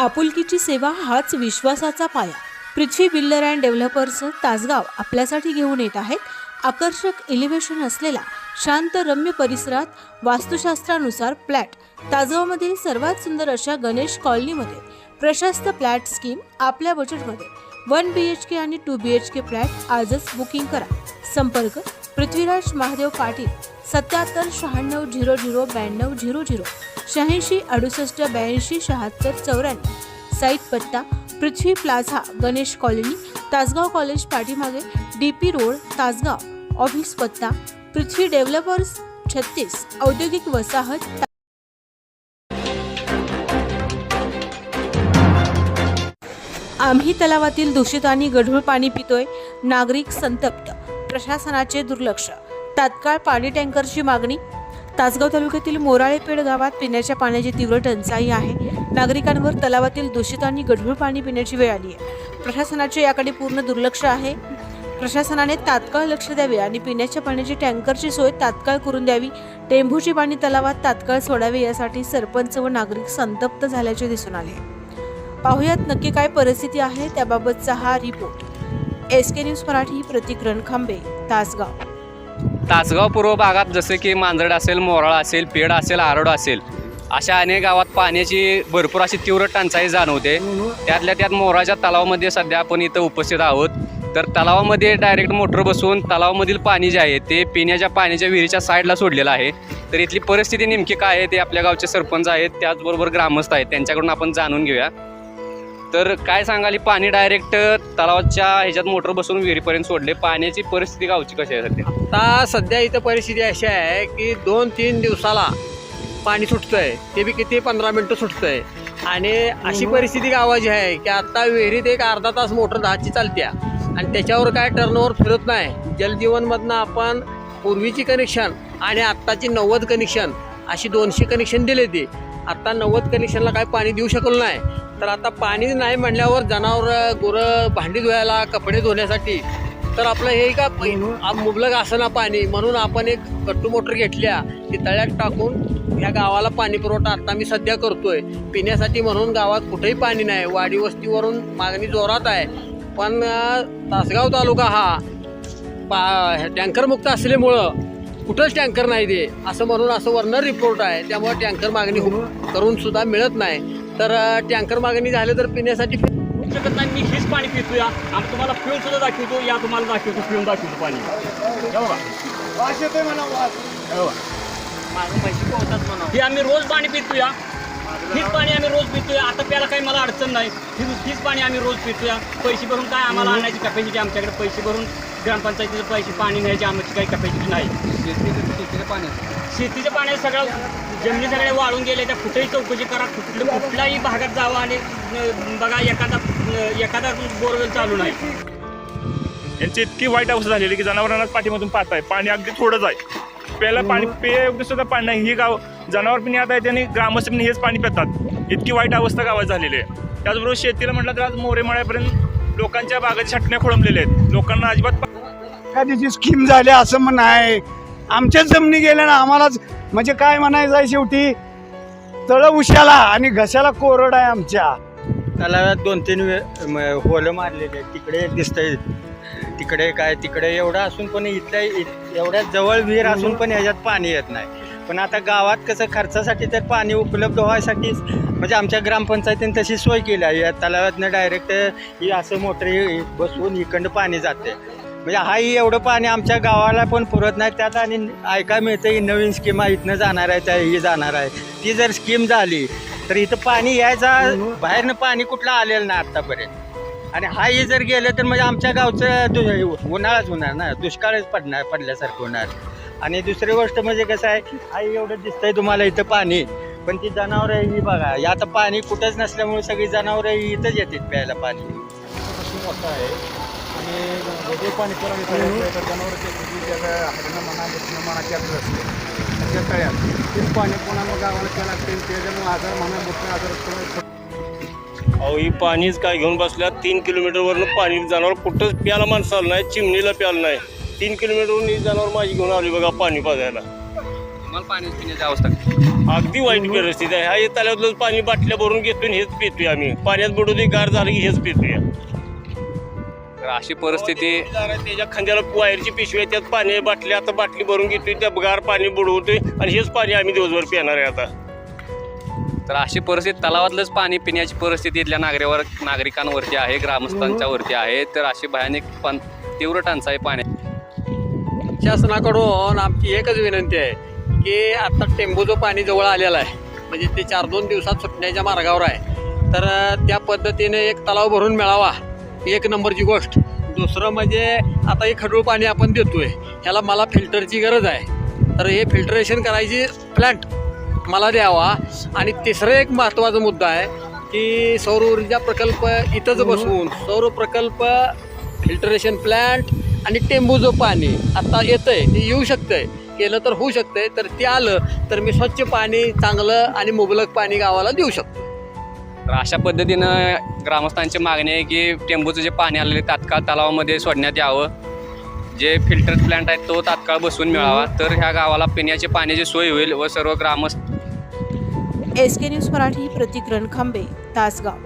आपुलकीची सेवा हाच विश्वासाचा पाया. Prithvi builder and developers Tasgaon आपल्यासाठी घेऊन येत आहेत. आकर्षक एलिव्हेशन असलेला शांत रम्य परिसरात वास्तुशास्त्रानुसार फ्लॅट. तासगावमधील सर्वात सुंदर अशा गणेश कॉलनीमध्ये प्रशस्त फ्लॅट स्कीम आपल्या बजेटमध्ये. वन बी एच के आणि two B H K flat आजच बुकिंग करा. संपर्क पृथ्वीराज महादेव पाटील सत्याहत्तर शहाण्णव झिरो झिरो ब्याण्णव झिरो झिरो. शहाऐंशी अडुसष्ट ब्याऐंशी शहात्तर चौऱ्याण्णव. साईट पत्ता Prithvi plaza Ganesh colony Tasgaon college पाठीमागे D P road Tasgaon. Office पत्ता पृथ्वी डेव्हलपर्स छत्तीस. औद्योगिक वसाहत आम्ही तलावातील दूषित आणि गढूळ पाणी पितोय नागरिक संतप्त. प्रशासनाचे दुर्लक्ष. तात्काळ पाणी टँकरची मागणी तासगाव तालुक्यातील मोराळेपेड गावात पिण्याच्या पाण्याची तीव्र टंचाई आहे. नागरिकांवर तलावातील दूषित आणि गढूळ पाणी पिण्याची वेळ आली आहे. प्रशासनाचे याकडे पूर्ण दुर्लक्ष आहे. प्रशासनाने तात्काळ लक्ष द्यावे आणि पिण्याच्या पाण्याची टँकरची सोय तात्काळ करून द्यावी. टेंभूची पाणी तलावात तात्काळ सोडावे यासाठी सरपंच व नागरिक संतप्त झाल्याचे दिसून आले. पाहुयात नक्की काय परिस्थिती आहे त्याबाबतचा हा report. S K news Marathi प्रतिक्रण Khambe Tasgaon. Tasgaon पूर्व भागात जसं की मांजरड असेल मोराळा असेल पेड असेल आरड असेल अशा अनेक गावात पाण्याची भरपूर अशी तीव्र टंचाई जाणवते. त्यातल्या त्यात मोराच्या तलावामध्ये सध्या आपण इथं उपस्थित आहोत. तर तलावामध्ये डायरेक्ट मोटर बसवून तलावामधील पाणी जे आहे ते पिण्याच्या पाण्याच्या विहिरीच्या साईडला सोडलेलं आहे. तर इथली परिस्थिती नेमकी काय आहे ते आपल्या गावचे सरपंच आहेत त्याचबरोबर ग्रामस्थ आहेत त्यांच्याकडून आपण जाणून घेऊया. तर काय सांगाल पाणी डायरेक्ट तलावाच्या ह्याच्यात मोटर बसून विहिरीपर्यंत सोडले. पाण्याची परिस्थिती गावची कशी आहे सध्या? आता सध्या इथं परिस्थिती अशी आहे की दोन तीन दिवसाला पाणी सुटतंय. ते बी किती पंधरा मिनटं सुटतंय. आणि अशी परिस्थिती गावाची आहे की आता विहिरीत एक अर्धा तास मोटर दहाची चालत्या. आणि त्याच्यावर काय टर्नओव्हर फिरत नाही. जलजीवनमधनं आपण पूर्वीची कनेक्शन आणि आत्ताची नव्वद कनेक्शन अशी दोनशे कनेक्शन दिले ते आत्ता नव्वद कनेक्शनला काय पाणी देऊ शकलो नाही. तर आता पाणी नाही म्हणल्यावर जनावर गुरं भांडी धुवायला कपडे धुण्यासाठी. तर आपलं हे का मुबलक असं ना पाणी. म्हणून आपण एक कट्टू मोटर घेतल्या. ती तळ्यात टाकून ह्या गावाला पाणी पुरवठा आता मी सध्या करतोय. पिण्यासाठी म्हणून गावात कुठेही पाणी नाही. वाडी वस्तीवरून मागणी जोरात आहे. पण तासगाव तालुका हा पा टँकरमुक्त असल्यामुळं कुठंच टँकर नाही दे असं म्हणून असं वरनं रिपोर्ट आहे. त्यामुळे टँकर मागणी हो- करून सुद्धा मिळत नाही. तर टँकर मागणी झाली तर पिण्यासाठी शकत नाही. मी हेच पाणी पितो या आम्ही तुम्हाला पिऊन सुद्धा दाखवतो. या तुम्हाला दाखवतो. पिऊन दाखवतो पाणी. हे बघा. हे. हे आम्ही रोज पाणी पितो या हीच पाणी आम्ही रोज पितोय. आता प्यायला काही मला अडचण नाही. ही हीच पाणी आम्ही रोज पितोया. पैसे भरून काय आम्हाला आणायची कॅपॅसिटी आमच्याकडे? पैसे भरून ग्रामपंचायतीचे पैसे पाणी न्यायची आमची काही कॅपॅसिटी नाही. शेतीच्या पाण्यात सगळं जमिनी सगळ्या वाळून गेले त्या कुठेही चौकशी करा कुठलं कुठल्याही भागात जावं आणि बघा एखादा एखादा बोरवेल चालू नाही. यांची इतकी वाईट अवस्था झालेली की जनावरांना पाठीमधून पाहत आहे पाणी अगदी थोडंच आहे. प्यायला पाणी पेय सुद्धा पाणी नाही. ही गाव जनावर पण आता आहेत आणि ग्रामस्थ पण हेच पाणी पितात. इतकी वाईट अवस्था गावात झालेली आहे. त्याचबरोबर शेतीला म्हटलं तर आज मोरे मळ्यापर्यंत लोकांच्या बागाची छटण्या खोळंबलेल्या आहेत. लोकांना अजिबात एखादीची स्कीम झाली असं म्हण आहे आमच्याच जमिनी गेल्या ना आम्हालाच म्हणजे काय म्हणायचं आहे शेवटी? तळ उशाला आणि घशाला कोरड आहे आमच्या. तलावात दोन तीन वे म- होलं मारलेले आहेत. तिकडे दिसतंय. तिकडे काय तिकडे एवढं असून पण इथल्या एवढ्या जवळ विहीर असून पण ह्याच्यात पाणी येत नाही. पण आता गावात कसं खर्चासाठी तर पाणी उपलब्ध व्हायसाठी म्हणजे आमच्या ग्रामपंचायतीने तशी सोय केली आहे. या तलावातनं डायरेक्ट ही असं मोटर बसवून इकडं पाणी जाते म्हणजे हाही एवढं पाणी आमच्या गावाला पण पुरत नाही. त्यात आणि ऐकाय मिळतं ही नवीन स्कीम इथनं जाणार आहे त्या ही जाणार आहे. ती जर स्कीम झाली तर इथं पाणी यायचा बाहेरनं पाणी कुठलं आलेलं नाही आत्तापर्यंत आणि हाही जर गेलं तर म्हणजे आमच्या गावचं दु उन्हाळाच होणार ना दुष्काळच पडणार पडल्यासारखं होणार. आणि दुसरी गोष्ट म्हणजे कसं आहे हाही एवढं दिसतंय तुम्हाला इथं पाणी पण ती जनावरं ही बघा. या आता पाणी कुठंच नसल्यामुळे सगळी जनावरं ही इथंच येतात प्यायला पाणी. मोठा आहे. आणि पाणी तेच पाणी पुन्हा मग गावाला प्यायला लागते त्याच्यामुळे आजार म्हणा मोठे आजार अहो ही पाणीच काय घेऊन बसल्या तीन किलोमीटरवरनं पाणी जनावर कुठंच प्यायला माणसाला नाही चिमणीला प्यायला नाही. तीन किलोमीटरवरून ही जनावर माझी घेऊन आली बघा पाणी पाजायला तुम्हाला पाण्याची पिण्याची अवस्था काय? अगदी वाईट परिस्थिती आहे. हा हे तल्यातलं पाणी बाटल्या भरून घेतोय आणि हेच पितोय आम्ही. पाण्यात बुडवतोय गार झालं की हेच पितोय. तर अशी परिस्थिती त्याच्या खांद्याला वायरची पिशवी आहे त्यात पाणी बाटली आता बाटली भरून घेतोय त्या गार पाणी बुडवतोय आणि हेच पाणी आम्ही दिवसभर पिणार आहे आता. तर अशी परिस्थिती तलावातलंच पाणी पिण्याची परिस्थिती इथल्या नागरिकावर नागरिकांवरती आहे ग्रामस्थांच्या वरती आहे. तर अशी भयानक पण तीव्र टंचाई पाण्या शासनाकडून आमची एकच विनंती आहे की आता टेंबूचं पाणी जवळ आलेलं आहे. म्हणजे ते चार दोन दिवसात सुटण्याच्या मार्गावर आहे. तर त्या पद्धतीने एक तलाव भरून मिळावा. एक नंबरची गोष्ट. दुसरं म्हणजे आता हे खडूळ पाणी आपण देतोय. ह्याला मला फिल्टरची गरज आहे. तर हे फिल्टरेशन करायची प्लॅन्ट मला द्यावा. आणि तिसरं एक महत्त्वाचा मुद्दा आहे की सौर ऊर्जा प्रकल्प इथंच बसवून सौर प्रकल्प फिल्टरेशन प्लॅन्ट आणि टेंबूचं पाणी आता येतंय ते येऊ शकतंय. केलं तर होऊ शकतंय तर ते आलं तर मी स्वच्छ पाणी चांगलं आणि मुबलक पाणी गावाला देऊ शकतो. तर अशा पद्धतीनं ग्रामस्थांची मागणी आहे की टेंबूचं जे पाणी आलेले तात्काळ तलावामध्ये सोडण्यात यावं. जे फिल्टर प्लांट आहेत तो तात्काळ बसवून मिळावा. तर ह्या गावाला पिण्याची पाण्याची सोय होईल व सर्व ग्रामस्थ एस के न्यूज मराठी प्रतिकरण खांबे तासगाव.